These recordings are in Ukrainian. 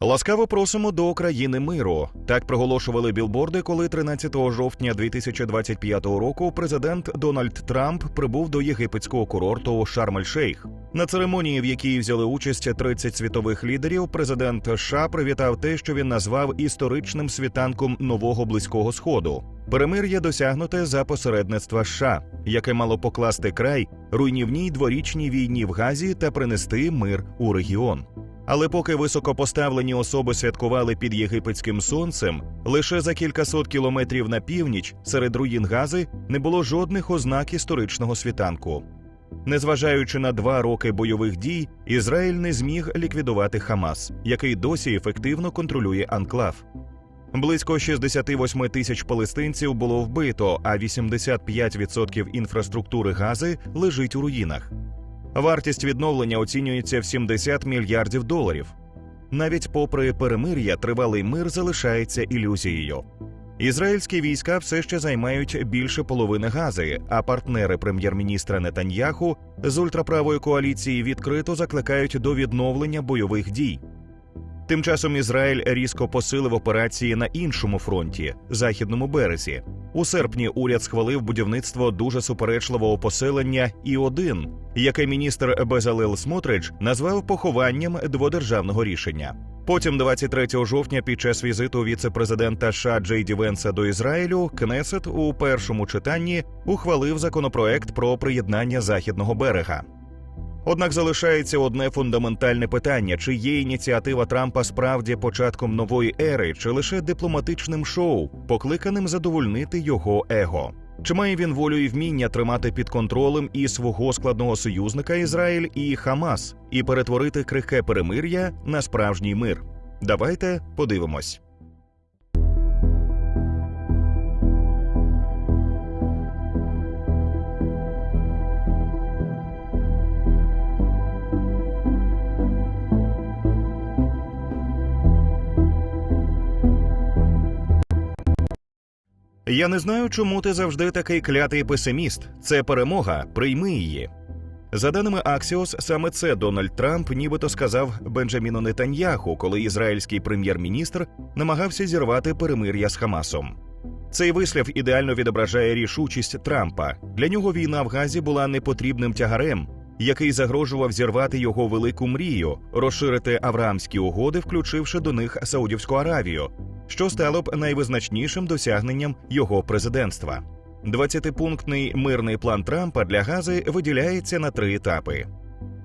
Ласкаво просимо до країни миру. Так проголошували білборди, коли 13 жовтня 2025 року президент Дональд Трамп прибув до єгипетського курорту Шарм-ель-Шейх. На церемонії, в якій взяли участь 30 світових лідерів, президент США привітав те, що він назвав історичним світанком нового близького сходу. Перемир'я досягнуте за посередництва США, яке мало покласти край руйнівній дворічній війні в Газі та принести мир у регіон. Але поки високопоставлені особи святкували під єгипетським сонцем, лише за кількасот кілометрів на північ серед руїн Гази не було жодних ознак історичного світанку. Незважаючи на два роки бойових дій, Ізраїль не зміг ліквідувати Хамас, який досі ефективно контролює анклав. Близько 68 тисяч палестинців було вбито, а 85% інфраструктури Гази лежить у руїнах. Вартість відновлення оцінюється в 70 мільярдів доларів. Навіть попри перемир'я, тривалий мир залишається ілюзією. Ізраїльські війська все ще займають більше половини гази, а партнери прем'єр-міністра Нетаньяху з ультраправої коаліції відкрито закликають до відновлення бойових дій. Тим часом Ізраїль різко посилив операції на іншому фронті західному березі. У серпні уряд схвалив будівництво дуже суперечливого поселення і 1 яке міністр Безалел Смотрич назвав похованням дводержавного рішення. Потім, 23 жовтня, під час візиту віце-президента США Джей Ді Венса до Ізраїлю, Кнесет у першому читанні ухвалив законопроект про приєднання західного берега. Однак залишається одне фундаментальне питання: чи є ініціатива Трампа справді початком нової ери, чи лише дипломатичним шоу, покликаним задовольнити його его? Чи має він волю і вміння тримати під контролем і свого складного союзника Ізраїль і Хамас і перетворити крихке перемир'я на справжній мир? Давайте подивимось. Я не знаю, чому ти завжди такий клятий песиміст. Це перемога, прийми її. За даними Axios, саме це Дональд Трамп нібито сказав Бенджаміну Нетаньяху, коли ізраїльський прем'єр-міністр намагався зірвати перемир'я з Хамасом. Цей вислів ідеально відображає рішучість Трампа. Для нього війна в Газі була непотрібним тягарем, який загрожував зірвати його велику мрію, розширити авраамські угоди, включивши до них Саудівську Аравію, що стало б найвизначнішим досягненням його президентства. 20-пунктний мирний план Трампа для Гази виділяється на три етапи.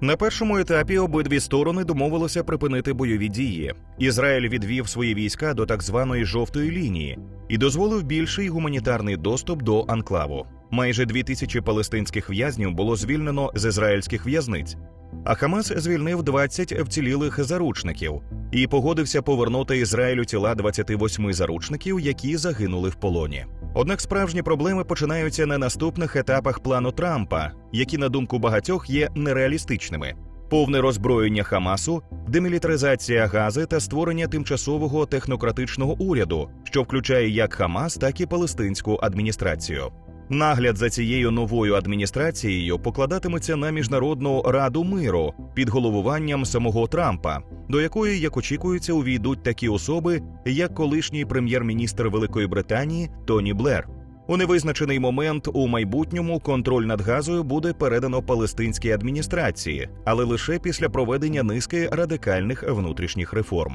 На першому етапі обидві сторони домовилися припинити бойові дії. Ізраїль відвів свої війська до так званої жовтої лінії і дозволив більший гуманітарний доступ до анклаву. Майже дві тисячі палестинських в'язнів було звільнено з ізраїльських в'язниць. А Хамас звільнив 20 вцілілих заручників і погодився повернути Ізраїлю тіла 28 заручників, які загинули в полоні. Однак справжні проблеми починаються на наступних етапах плану Трампа, які, на думку багатьох, є нереалістичними. Повне роззброєння Хамасу, демілітаризація Гази та створення тимчасового технократичного уряду, що включає як Хамас, так і палестинську адміністрацію. Нагляд за цією новою адміністрацією покладатиметься на міжнародну раду миру під головуванням самого Трампа, до якої, як очікується, увійдуть такі особи, як колишній прем'єр-міністр Великої Британії Тоні Блер. У невизначений момент у майбутньому контроль над газою буде передано палестинській адміністрації, але лише після проведення низки радикальних внутрішніх реформ.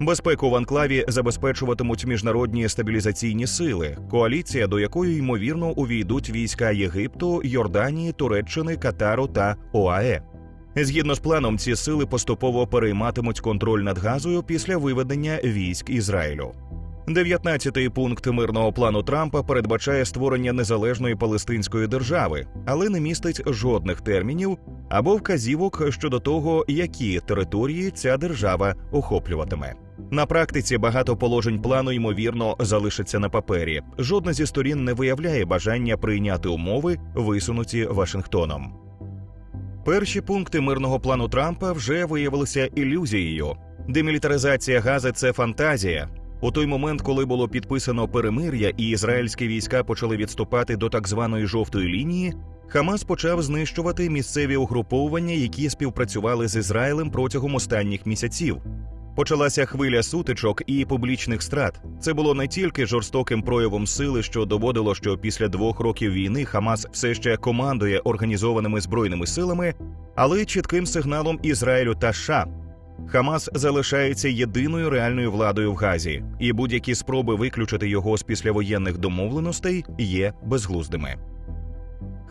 Безпеку в анклаві забезпечуватимуть міжнародні стабілізаційні сили, коаліція, до якої ймовірно увійдуть війська Єгипту, Йорданії, Туреччини, Катару та ОАЕ. Згідно з планом, ці сили поступово перейматимуть контроль над газою після виведення військ Ізраїлю. 19-й пункт мирного плану Трампа передбачає створення незалежної палестинської держави, але не містить жодних термінів або вказівок щодо того, які території ця держава охоплюватиме. На практиці багато положень плану ймовірно залишиться на папері. Жодна зі сторін не виявляє бажання прийняти умови, висунуті Вашингтоном. Перші пункти мирного плану Трампа вже виявилися ілюзією. Демілітаризація Гази це фантазія. У той момент, коли було підписано перемир'я, і ізраїльські війська почали відступати до так званої жовтої лінії, Хамас почав знищувати місцеві угруповування, які співпрацювали з Ізраїлем протягом останніх місяців. Почалася хвиля сутичок і публічних страт. Це було не тільки жорстоким проявом сили, що доводило, що після двох років війни Хамас все ще командує організованими збройними силами, але й чітким сигналом Ізраїлю та США. Хамас залишається єдиною реальною владою в Газі, і будь-які спроби виключити його з післявоєнних домовленостей є безглуздими.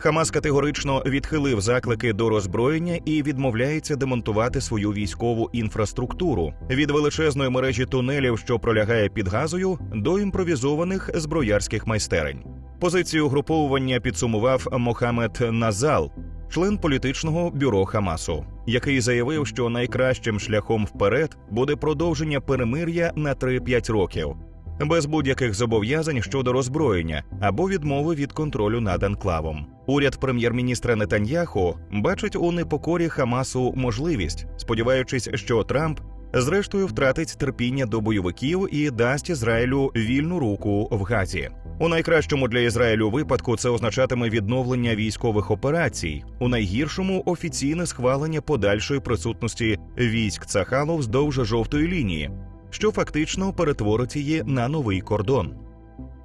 Хамас категорично відхилив заклики до роззброєння і відмовляється демонтувати свою військову інфраструктуру від величезної мережі тунелів, що пролягає під газою, до імпровізованих зброярських майстерень. Позицію угруповування підсумував Мохамед Назал, член політичного бюро Хамасу, який заявив, що найкращим шляхом вперед буде продовження перемир'я на 3-5 років. Без будь-яких зобов'язань щодо роззброєння або відмови від контролю над анклавом. Уряд прем'єр-міністра Нетаньяху бачить у непокорі Хамасу можливість, сподіваючись, що Трамп зрештою втратить терпіння до бойовиків і дасть Ізраїлю вільну руку в Газі. У найкращому для Ізраїлю випадку це означатиме відновлення військових операцій, у найгіршому офіційне схвалення подальшої присутності військ Цахалу вздовж жовтої лінії, що фактично перетворить її на новий кордон.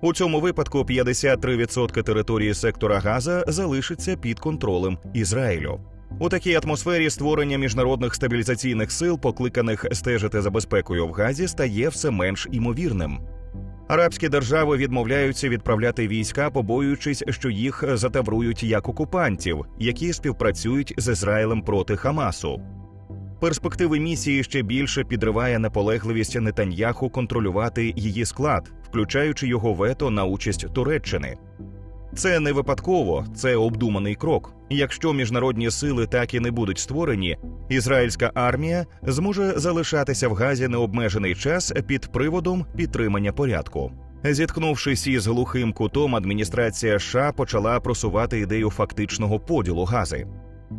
У цьому випадку 53% території сектора Газа залишиться під контролем Ізраїлю. У такій атмосфері створення міжнародних стабілізаційних сил, покликаних стежити за безпекою в Газі, стає все менш імовірним. Арабські держави відмовляються відправляти війська, побоюючись, що їх затаврують як окупантів, які співпрацюють з Ізраїлем проти Хамасу. Перспективи місії ще більше підриває наполегливість Нетаньяху контролювати її склад, включаючи його вето на участь Туреччини. Це не випадково, це обдуманий крок. Якщо міжнародні сили так і не будуть створені, ізраїльська армія зможе залишатися в Газі необмежений час під приводом підтримання порядку. Зіткнувшись із глухим кутом, адміністрація США почала просувати ідею фактичного поділу гази.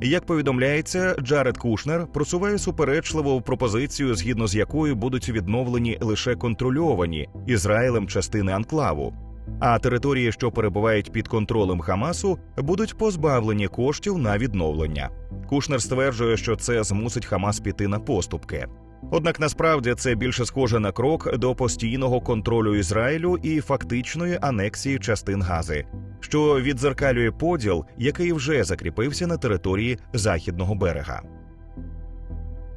Як повідомляється, Джаред Кушнер просуває суперечливу пропозицію, згідно з якою будуть відновлені лише контрольовані Ізраїлем частини анклаву, а території, що перебувають під контролем Хамасу, будуть позбавлені коштів на відновлення. Кушнер стверджує, що це змусить Хамас піти на поступки. Однак насправді це більше схоже на крок до постійного контролю Ізраїлю і фактичної анексії частин Гази, що відзеркалює поділ, який вже закріпився на території західного берега.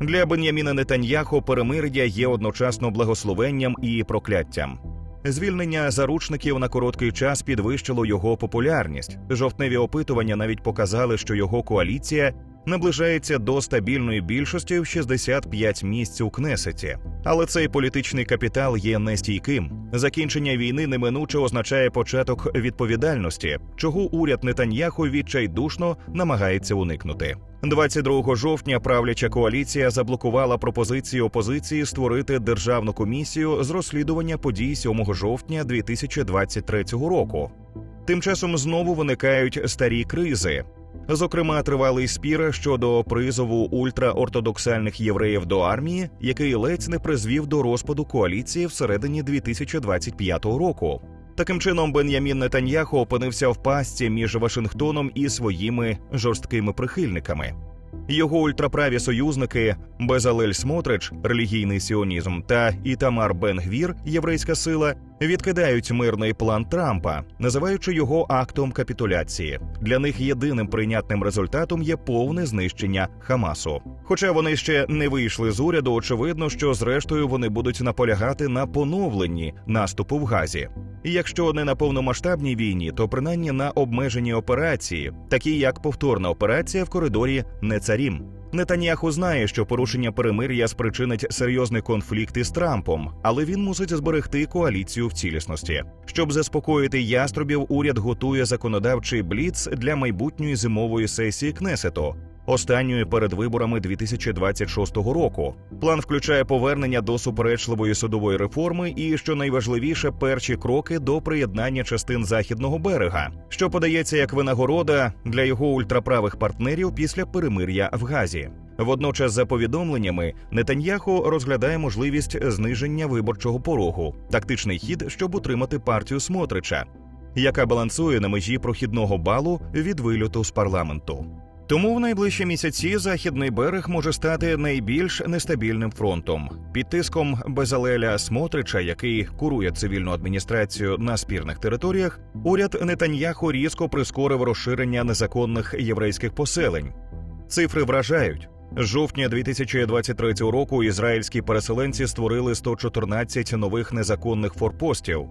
Для Бен'яміна Нетаньяху перемир'я є одночасно благословенням і прокляттям. Звільнення заручників на короткий час підвищило його популярність. Жовтневі опитування навіть показали, що його коаліція наближається до стабільної більшості в 65 місць у Кнесеті. Але цей політичний капітал є нестійким. Закінчення війни неминуче означає початок відповідальності, чого уряд Нетаньяху відчайдушно намагається уникнути. 22 жовтня правляча коаліція заблокувала пропозиції опозиції створити державну комісію з розслідування подій 7 жовтня 2023 року. Тим часом знову виникають старі кризи. Зокрема, тривалий спір щодо призову ультраортодоксальних євреїв до армії, який ледь не призвів до розпаду коаліції всередині 2025 року. Таким чином, Бен'ямін Нетаньяху опинився в пастці між Вашингтоном і своїми жорсткими прихильниками. Його ультраправі союзники Безалель Смотрич, релігійний сіонізм та Ітамар Бен Гвір, єврейська сила, відкидають мирний план Трампа, називаючи його актом капітуляції. Для них єдиним прийнятним результатом є повне знищення Хамасу. Хоча вони ще не вийшли з уряду, очевидно, що зрештою вони будуть наполягати на поновленні наступу в Газі. І якщо не на повномасштабній війні, то принаймні на обмеженій операції, такі як повторна операція в коридорі Нецарім. Нетаньяху знає, що порушення перемир'я спричинить серйозний конфлікт із Трампом, але він мусить зберегти коаліцію в цілісності. Щоб заспокоїти яструбів, уряд готує законодавчий бліц для майбутньої зимової сесії Кнесету. Останньої перед виборами 2026 року план включає повернення до суперечливої судової реформи і, що найважливіше, перші кроки до приєднання частин західного берега, що подається як винагорода для його ультраправих партнерів після перемир'я в Газі. Водночас, за повідомленнями, Нетаньяху розглядає можливість зниження виборчого порогу, тактичний хід, щоб утримати партію Смотрича, яка балансує на межі прохідного балу від вильоту з парламенту. Тому в найближчі місяці західний берег може стати найбільш нестабільним фронтом. Під тиском Безалеля Смотрича, який курує цивільну адміністрацію на спірних територіях, уряд Нетаньяху різко прискорив розширення незаконних єврейських поселень. Цифри вражають. З жовтня 2023 року ізраїльські переселенці створили 114 нових незаконних форпостів.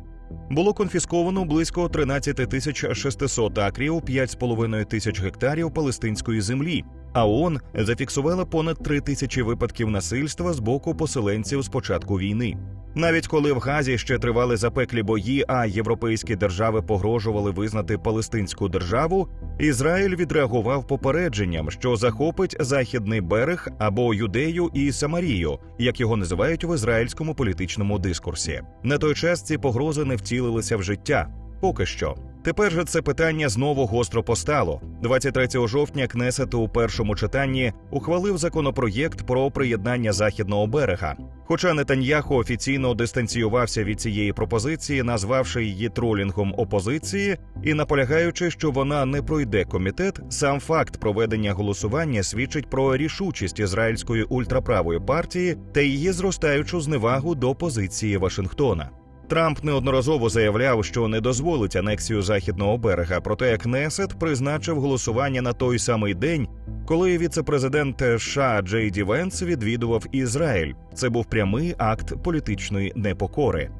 Було конфісковано близько 13 тисяч 600 акрів, 5,5 тисяч гектарів палестинської землі. А ООН зафіксувала понад 3 тисячі випадків насильства з боку поселенців з початку війни. Навіть коли в Газі ще тривали запеклі бої, а європейські держави погрожували визнати палестинську державу, Ізраїль відреагував попередженням, що захопить західний берег або юдею і Самарію, як його називають в ізраїльському політичному дискурсі. На той час ці погрози не втілилися в життя. Поки що. Тепер же це питання знову гостро постало. 23 жовтня Кнесет у першому читанні ухвалив законопроєкт про приєднання західного берега. Хоча Нетаньяху офіційно дистанціювався від цієї пропозиції, назвавши її тролінгом опозиції і наполягаючи, що вона не пройде комітет, сам факт проведення голосування свідчить про рішучість ізраїльської ультраправої партії та її зростаючу зневагу до позиції Вашингтона. Трамп неодноразово заявляв, що не дозволить анексію західного берега, проте Кнесет призначив голосування на той самий день, коли віцепрезидент США Джей Ді Венс відвідував Ізраїль. Це був прямий акт політичної непокори.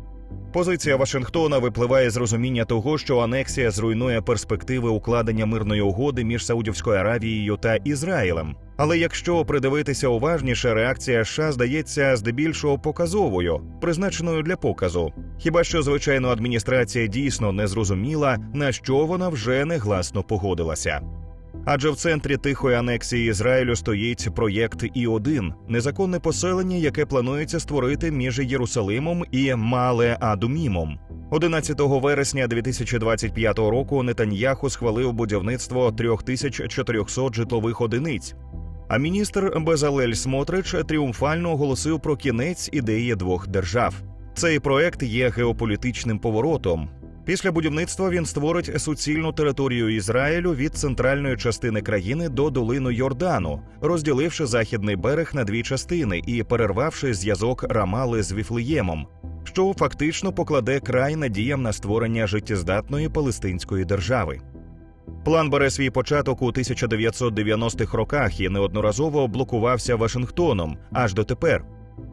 Позиція Вашингтона випливає з розуміння того, що анексія зруйнує перспективи укладення мирної угоди між Саудівською Аравією та Ізраїлем. Але якщо придивитися уважніше, реакція США здається здебільшого показовою, призначеною для показу. Хіба що звичайно адміністрація дійсно не зрозуміла, на що вона вже негласно погодилася. Адже в центрі тихої анексії Ізраїлю стоїть проєкт І-1 – незаконне поселення, яке планується створити між Єрусалимом і Мале Адумімом. 11 вересня 2025 року Нетаньяху схвалив будівництво 3400 житлових одиниць. А міністр Безалель Смотрич тріумфально оголосив про кінець ідеї двох держав. Цей проект є геополітичним поворотом. Після будівництва він створить суцільну територію Ізраїлю від центральної частини країни до долину Йордану, розділивши західний берег на дві частини і перервавши зв'язок Рамали з Віфлеємом, що фактично покладе край надіям на створення життєздатної палестинської держави. План бере свій початок у 1990-х роках і неодноразово блокувався Вашингтоном аж дотепер.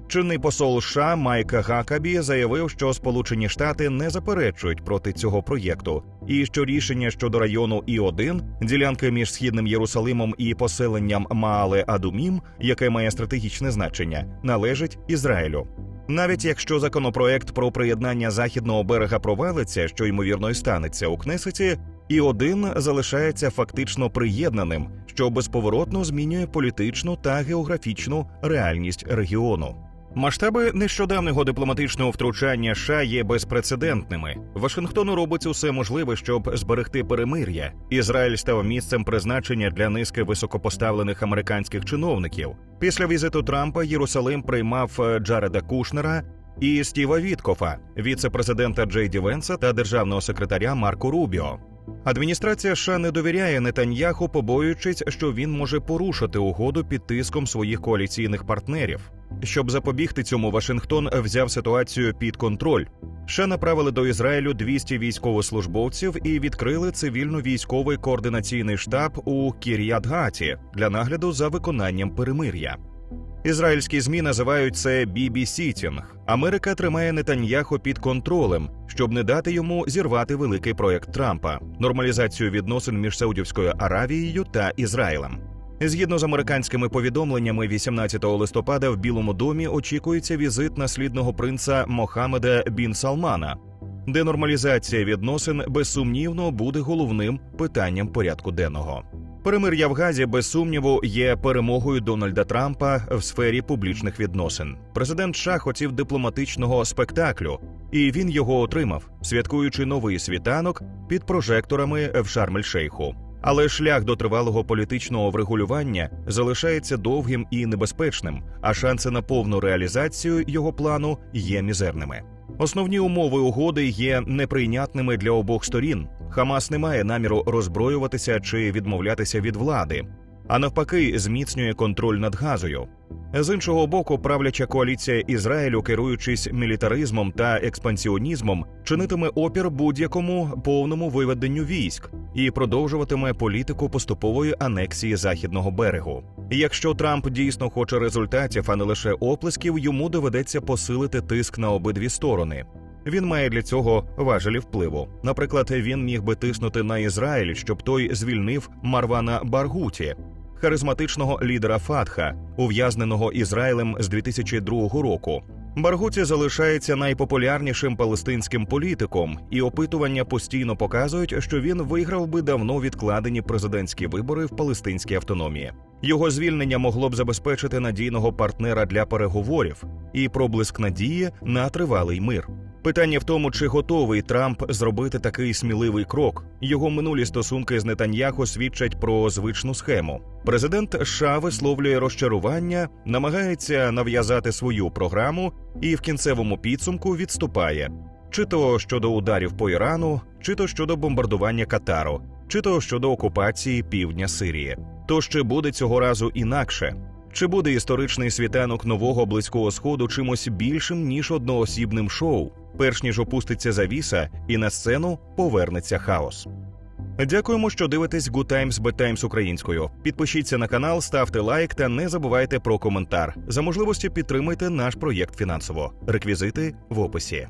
Чинний посол США Майк Гакабі заявив, що Сполучені Штати не заперечують проти цього проєкту, і що рішення щодо району І-1, ділянки між східним Єрусалимом і поселенням Маале Адумім, яке має стратегічне значення, належить Ізраїлю. Навіть якщо законопроект про приєднання західного берега провалиться, що ймовірно й станеться у Кнесеті, і один залишається фактично приєднаним, що безповоротно змінює політичну та географічну реальність регіону. Масштаби нещодавнього дипломатичного втручання США є безпрецедентними. Вашингтон робить усе можливе, щоб зберегти перемир'я. Ізраїль став місцем призначення для низки високопоставлених американських чиновників. Після візиту Трампа Єрусалим приймав Джареда Кушнера і Стіва Віткофа, віце-президента Джей Ді Венса та державного секретаря Марко Рубіо. Адміністрація США не довіряє Нетаньяху, побоюючись, що він може порушити угоду під тиском своїх коаліційних партнерів. Щоб запобігти цьому, Вашингтон взяв ситуацію під контроль. США направили до Ізраїлю 200 військовослужбовців і відкрили цивільно-військовий координаційний штаб у Кір'ят-Гаті для нагляду за виконанням перемир'я. Ізраїльські змі називають це бібі-сітінг. Америка тримає Нетаньяху під контролем, щоб не дати йому зірвати великий проект Трампа нормалізацію відносин між Саудівською Аравією та Ізраїлем. Згідно з американськими повідомленнями, 18 листопада в Білому домі очікується візит наслідного принца Мохамеда Бін Салмана, де нормалізація відносин безсумнівно буде головним питанням порядку денного. Перемир'я в Газі без сумніву є перемогою Дональда Трампа в сфері публічних відносин. Президент США хотів дипломатичного спектаклю, і він його отримав, святкуючи новий світанок під прожекторами в Шарм-ель-Шейху. Але шлях до тривалого політичного врегулювання залишається довгим і небезпечним, а шанси на повну реалізацію його плану є мізерними. Основні умови угоди є неприйнятними для обох сторін. Хамас не має наміру роззброюватися чи відмовлятися від влади. а навпаки, зміцнює контроль над газою. З іншого боку, правляча коаліція Ізраїлю, керуючись мілітаризмом та експансіонізмом, чинитиме опір будь-якому повному виведенню військ і продовжуватиме політику поступової анексії західного берегу. Якщо Трамп дійсно хоче результатів, а не лише оплесків, йому доведеться посилити тиск на обидві сторони. Він має для цього важелі впливу. Наприклад, він міг би тиснути на Ізраїль, щоб той звільнив Марвана Баргуті, харизматичного лідера Фатха, ув'язненого Ізраїлем з 2002 року. Баргуті залишається найпопулярнішим палестинським політиком, і опитування постійно показують, що він виграв би давно відкладені президентські вибори в палестинській автономії. Його звільнення могло б забезпечити надійного партнера для переговорів і проблиск надії на тривалий мир. Питання в тому, чи готовий Трамп зробити такий сміливий крок. Його минулі стосунки з Нетаньяху свідчать про звичну схему. Президент США висловлює розчарування, намагається нав'язати свою програму і в кінцевому підсумку відступає. Чи то щодо ударів по Ірану, чи то щодо бомбардування Катару, чи то щодо окупації півдня Сирії. То чи буде цього разу інакше? Чи буде історичний світанок нового близького сходу чимось більшим ніж одноосібним шоу, перш ніж опуститься завіса і на сцену повернеться хаос? Дякуємо, що дивитесь Good Times Bad Times українською. Підпишіться на канал, ставте лайк та не забувайте про коментар. За можливості підтримайте наш проєкт фінансово. Реквізити в описі.